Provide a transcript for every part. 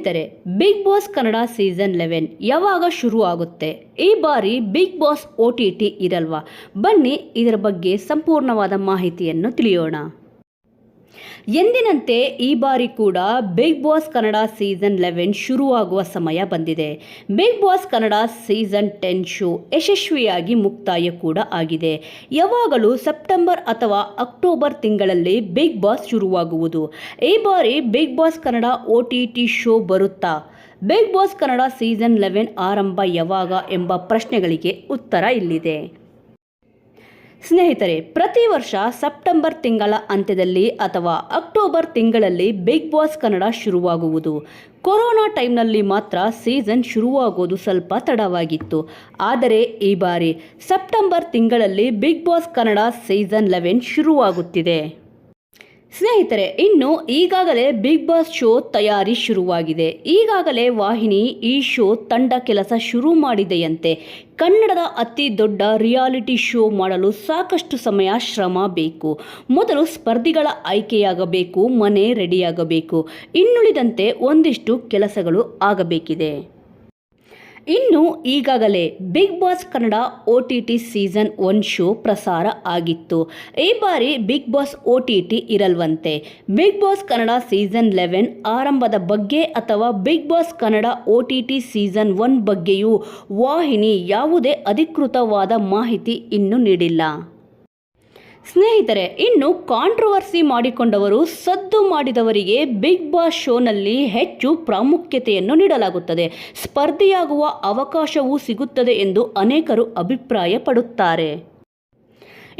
ಸ್ನೇಹಿತರೆ Big Boss Kannada season eleven ಯಾವಾಗ ಶುರು ಆಗುತ್ತೆ? ಈ ಬಾರಿ Big Boss O T T ಇರಲ್ವಾ? ಬನ್ನಿ, ಇದರ ಬಗ್ಗೆ ಸಂಪೂರ್ಣವಾದ ಮಾಹಿತಿಯನ್ನು ತಿಳಿಯೋಣ. ಎಂದಿನಂತೆ ಈ ಬಾರಿ ಕೂಡ Big Boss Kannada season eleven ಶುರುವಾಗುವ ಸಮಯ ಬಂದಿದೆ. Big Boss Kannada season ten show ಯಶಸ್ವಿಯಾಗಿ ಮುಕ್ತಾಯ ಕೂಡ ಆಗಿದೆ. ಯಾವಾಗಲೂ ಸೆಪ್ಟೆಂಬರ್ ಅಥವಾ ಅಕ್ಟೋಬರ್ ತಿಂಗಳಲ್ಲಿ ಬಿಗ್ ಬಾಸ್ ಶುರುವಾಗುವುದು. ಈ ಬಾರಿ Big Boss Kannada O T T show ಬರುತ್ತಾ? Big Boss Kannada season eleven ಆರಂಭ ಯಾವಾಗ ಎಂಬ ಪ್ರಶ್ನೆಗಳಿಗೆ ಉತ್ತರ ಇಲ್ಲಿದೆ. ಸ್ನೇಹಿತರೆ, ಪ್ರತಿ ವರ್ಷ ಸೆಪ್ಟೆಂಬರ್ ತಿಂಗಳ ಅಂತ್ಯದಲ್ಲಿ ಅಥವಾ ಅಕ್ಟೋಬರ್ ತಿಂಗಳಲ್ಲಿ ಬಿಗ್ ಬಾಸ್ ಕನ್ನಡ ಶುರುವಾಗುವುದು. ಕೊರೋನಾ ಟೈಮ್ನಲ್ಲಿ ಮಾತ್ರ ಸೀಸನ್ ಶುರುವಾಗೋದು ಸ್ವಲ್ಪ ತಡವಾಗಿತ್ತು. ಆದರೆ ಈ ಬಾರಿ ಸೆಪ್ಟೆಂಬರ್ ತಿಂಗಳಲ್ಲಿ Big Boss Kannada season eleven ಶುರುವಾಗುತ್ತಿದೆ. ಸ್ನೇಹಿತರೆ, ಇನ್ನು ಈಗಾಗಲೇ ಬಿಗ್ ಬಾಸ್ ಶೋ ತಯಾರಿ ಶುರುವಾಗಿದೆ. ಈಗಾಗಲೇ ವಾಹಿನಿ ಈ ಶೋ ತಂಡ ಕೆಲಸ ಶುರು ಮಾಡಿದೆಯಂತೆ. ಕನ್ನಡದ ಅತಿ ದೊಡ್ಡ ರಿಯಾಲಿಟಿ ಶೋ ಮಾಡಲು ಸಾಕಷ್ಟು ಸಮಯ, ಶ್ರಮ ಬೇಕು. ಮೊದಲು ಸ್ಪರ್ಧಿಗಳ ಆಯ್ಕೆಯಾಗಬೇಕು, ಮನೆ ರೆಡಿಯಾಗಬೇಕು. ಇನ್ನುಳಿದಂತೆ ಒಂದಿಷ್ಟು ಕೆಲಸಗಳು ಆಗಬೇಕಿದೆ. ಇನ್ನು ಈಗಾಗಲೇ Big Boss Kannada O T T season one show ಪ್ರಸಾರ ಆಗಿತ್ತು. ಈ ಬಾರಿ Big Boss O T T ಇರಲ್ವಂತೆ. Big Boss Kannada season eleven ಆರಂಭದ ಬಗ್ಗೆ ಅಥವಾ Big Boss Kannada O T T season one ಬಗ್ಗೆಯೂ ವಾಹಿನಿ ಯಾವುದೇ ಅಧಿಕೃತವಾದ ಮಾಹಿತಿ ಇನ್ನೂ ನೀಡಿಲ್ಲ. ಸ್ನೇಹಿತರೆ, ಇನ್ನು ಕಾಂಟ್ರವರ್ಸಿ ಮಾಡಿಕೊಂಡವರು, ಸದ್ದು ಮಾಡಿದವರಿಗೆ ಬಿಗ್ ಬಾಸ್ ಶೋನಲ್ಲಿ ಹೆಚ್ಚು ಪ್ರಾಮುಖ್ಯತೆಯನ್ನು ನೀಡಲಾಗುತ್ತದೆ. ಸ್ಪರ್ಧೆಯಾಗುವ ಅವಕಾಶವೂ ಸಿಗುತ್ತದೆ ಎಂದು ಅನೇಕರು ಅಭಿಪ್ರಾಯ ಪಡುತ್ತಾರೆ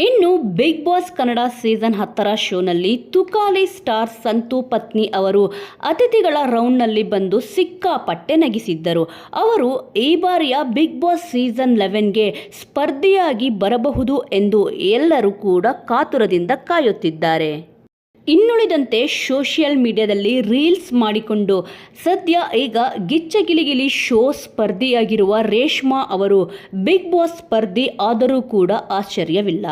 ಇನ್ನು ಬಿಗ್ ಬಾಸ್ ಕನ್ನಡ ಸೀಸನ್ ಹತ್ತರ ಶೋನಲ್ಲಿ ತುಕಾಲಿ ಸ್ಟಾರ್ ಸಂತು ಪತ್ನಿ ಅವರು ಅತಿಥಿಗಳ ರೌಂಡ್ನಲ್ಲಿ ಬಂದು ಸಿಕ್ಕಾಪಟ್ಟೆ ನಗಿಸಿದ್ದರು. ಅವರು ಈ ಬಾರಿಯ ಬಿಗ್ ಬಾಸ್ ಸೀಸನ್ ಲೆವೆನ್ಗೆ ಸ್ಪರ್ಧಿಯಾಗಿ ಬರಬಹುದು ಎಂದು ಎಲ್ಲರೂ ಕೂಡ ಕಾತುರದಿಂದ ಕಾಯುತ್ತಿದ್ದಾರೆ. ಇನ್ನುಳಿದಂತೆ ಸೋಷಿಯಲ್ ಮೀಡಿಯಾದಲ್ಲಿ ರೀಲ್ಸ್ ಮಾಡಿಕೊಂಡು ಸದ್ಯ ಈಗ ಗಿಚ್ಚಗಿಲಿಗಿಲಿ ಶೋ ಸ್ಪರ್ಧಿಯಾಗಿರುವ ರೇಷ್ಮಾ ಅವರು ಬಿಗ್ ಬಾಸ್ ಸ್ಪರ್ಧಿ ಆದರೂ ಕೂಡ ಆಶ್ಚರ್ಯವಿಲ್ಲ.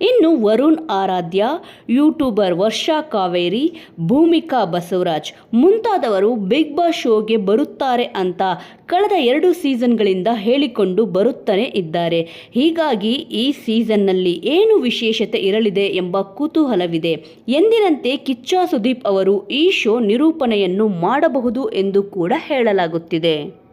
ಇನ್ನು ವರುಣ್ ಆರಾಧ್ಯ ಯೂಟ್ಯೂಬರ್ ವರ್ಷಾ ಕಾವೇರಿ, ಭೂಮಿಕಾ ಬಸವರಾಜ್ ಮುಂತಾದವರು ಬಿಗ್ ಬಾಸ್ ಶೋಗೆ ಬರುತ್ತಾರೆ ಅಂತ ಕಳೆದ ಎರಡು ಸೀಸನ್ಗಳಿಂದ ಹೇಳಿಕೊಂಡು ಬರುತ್ತಲೇ ಇದ್ದಾರೆ. ಹೀಗಾಗಿ ಈ ಸೀಸನ್ನಲ್ಲಿ ಏನು ವಿಶೇಷತೆ ಇರಲಿದೆ ಎಂಬ ಕುತೂಹಲವಿದೆ. ಎಂದಿನಂತೆ ಕಿಚ್ಚ ಸುದೀಪ್ ಅವರು ಈ ಶೋ ನಿರೂಪಣೆಯನ್ನು ಮಾಡಬಹುದು ಎಂದು ಕೂಡ ಹೇಳಲಾಗುತ್ತಿದೆ.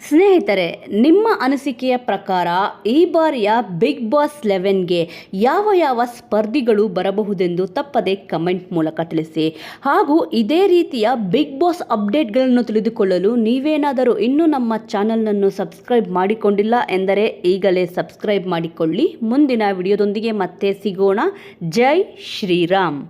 ಸ್ನೇಹಿತರೆ, ನಿಮ್ಮ ಅನಿಸಿಕೆಯ ಪ್ರಕಾರ ಈ ಬಾರಿಯ ಬಿಗ್ ಬಾಸ್ ಲೆವೆನ್ಗೆ ಯಾವ ಯಾವ ಸ್ಪರ್ಧಿಗಳು ಬರಬಹುದೆಂದು ತಪ್ಪದೆ ಕಮೆಂಟ್ ಮೂಲಕ ತಿಳಿಸಿ. ಹಾಗೂ ಇದೇ ರೀತಿಯ ಬಿಗ್ ಬಾಸ್ ಅಪ್ಡೇಟ್ಗಳನ್ನು ತಿಳಿದುಕೊಳ್ಳಲು ನೀವೇನಾದರೂ ಇನ್ನೂ ನಮ್ಮ ಚಾನಲ್ನನ್ನು ಸಬ್ಸ್ಕ್ರೈಬ್ ಮಾಡಿಕೊಂಡಿಲ್ಲ ಎಂದರೆ ಈಗಲೇ ಸಬ್ಸ್ಕ್ರೈಬ್ ಮಾಡಿಕೊಳ್ಳಿ. ಮುಂದಿನ ವಿಡಿಯೋದೊಂದಿಗೆ ಮತ್ತೆ ಸಿಗೋಣ. ಜೈ ಶ್ರೀರಾಮ್.